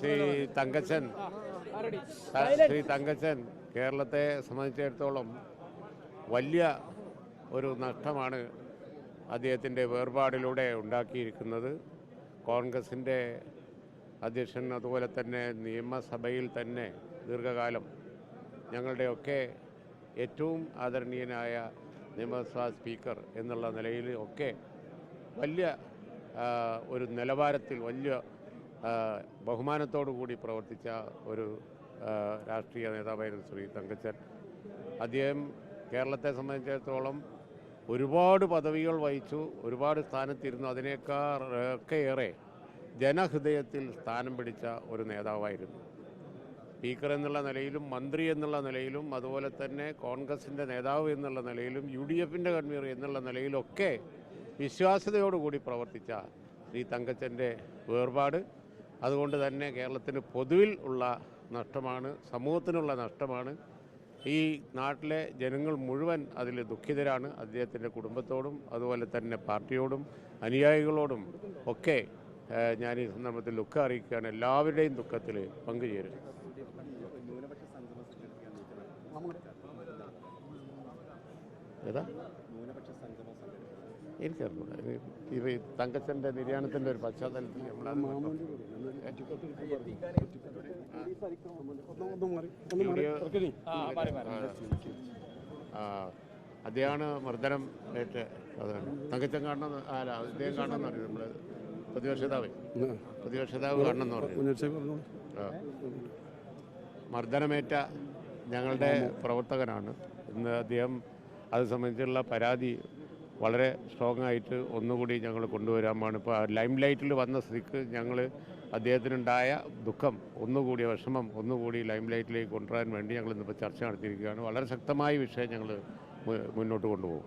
ശ്രീ തങ്കച്ചൻ. ശ്രീ തങ്കച്ചൻ കേരളത്തെ സംബന്ധിച്ചിടത്തോളം വലിയ ഒരു നഷ്ടമാണ് അദ്ദേഹത്തിന്റെ വേർപാടിലൂടെ ഉണ്ടാക്കിയിരിക്കുന്നത്. കോൺഗ്രസിന്റെ അധ്യക്ഷൻ അതുപോലെ തന്നെ നിയമസഭയിൽ തന്നെ ദീർഘകാലം ഞങ്ങളുടെയൊക്കെ ഏറ്റവും ആദരണീയനായ നിയമസഭാ സ്പീക്കർ എന്നുള്ള നിലയിൽ ഒക്കെ വലിയ ഒരു നിലവാരത്തിൽ വലിയ ബഹുമാനത്തോടു കൂടി പ്രവർത്തിച്ച ഒരു രാഷ്ട്രീയ നേതാവായിരുന്നു ശ്രീ തങ്കച്ചൻ. അദ്ദേഹം കേരളത്തെ സംബന്ധിച്ചിടത്തോളം ഒരുപാട് പദവികൾ വഹിച്ചു ഒരുപാട് സ്ഥാനത്തിരുന്നു. അതിനേക്കാൾ ഒക്കെ ഏറെ ജനഹൃദയത്തിൽ സ്ഥാനം പിടിച്ച ഒരു നേതാവായിരുന്നു. സ്പീക്കർ എന്നുള്ള നിലയിലും മന്ത്രി എന്നുള്ള നിലയിലും അതുപോലെ തന്നെ കോൺഗ്രസിന്റെ നേതാവ് എന്നുള്ള നിലയിലും യു ഡി എഫിന്റെ കൺവീനർ എന്നുള്ള നിലയിലൊക്കെ വിശ്വാസ്യതയോടുകൂടി പ്രവർത്തിച്ച ശ്രീ തങ്കച്ചന്റെ വേർപാട് അതുകൊണ്ട് തന്നെ കേരളത്തിന് പൊതുവിൽ ഉള്ള നഷ്ടമാണ് സമൂഹത്തിനുള്ള നഷ്ടമാണ്. ഈ നാട്ടിലെ ജനങ്ങൾ മുഴുവൻ അതിൽ ദുഃഖിതരാണ്. അദ്ദേഹത്തിന്റെ കുടുംബത്തോടും അതുപോലെ തന്നെ പാർട്ടിയോടും അനുയായികളോടും ഒക്കെ ഞാൻ ഈ സന്ദർഭത്തിൽ ദുഃഖം അറിയിക്കുകയാണ്. എല്ലാവരുടെയും ദുഃഖത്തിൽ പങ്കുചേരും ഏതാ? എനിക്കറിഞ്ഞൂടാ. ഇത് തങ്കച്ചന്റെ നിര്യാണത്തിന്റെ ഒരു പശ്ചാത്തലത്തിൽ അദ്ദേഹമാണ് മർദ്ദനം ഏറ്റ് അതാണ്. തങ്കച്ചൻ കാണണം അല്ല അദ്ദേഹം കാണണം പറഞ്ഞു. നമ്മൾ പ്രതിപക്ഷതാവ്. പ്രതിപക്ഷതാവ് കാണണം എന്ന് പറഞ്ഞു. ആ. മർദ്ദനമേറ്റ ഞങ്ങളുടെ പ്രവർത്തകനാണ്. ഇന്ന് അദ്ദേഹം അത് സംബന്ധിച്ചുള്ള പരാതി വളരെ സ്ട്രോങ് ആയിട്ട് ഒന്നുകൂടി ഞങ്ങൾ കൊണ്ടുവരാമാണ് ഇപ്പോൾ ലൈം ലൈറ്റിൽ വന്ന സ്ഥിതിക്ക് ഞങ്ങൾ അദ്ദേഹത്തിനുണ്ടായ ദുഃഖം ഒന്നുകൂടി വിഷമം ഒന്നുകൂടി ലൈം ലൈറ്റിലേക്ക് കൊണ്ടുവരാൻ വേണ്ടി ഞങ്ങൾ ഇന്നിപ്പോൾ ചർച്ച നടത്തിയിരിക്കുകയാണ്. വളരെ ശക്തമായ വിഷയം ഞങ്ങൾ മുന്നോട്ട് കൊണ്ടുപോകും.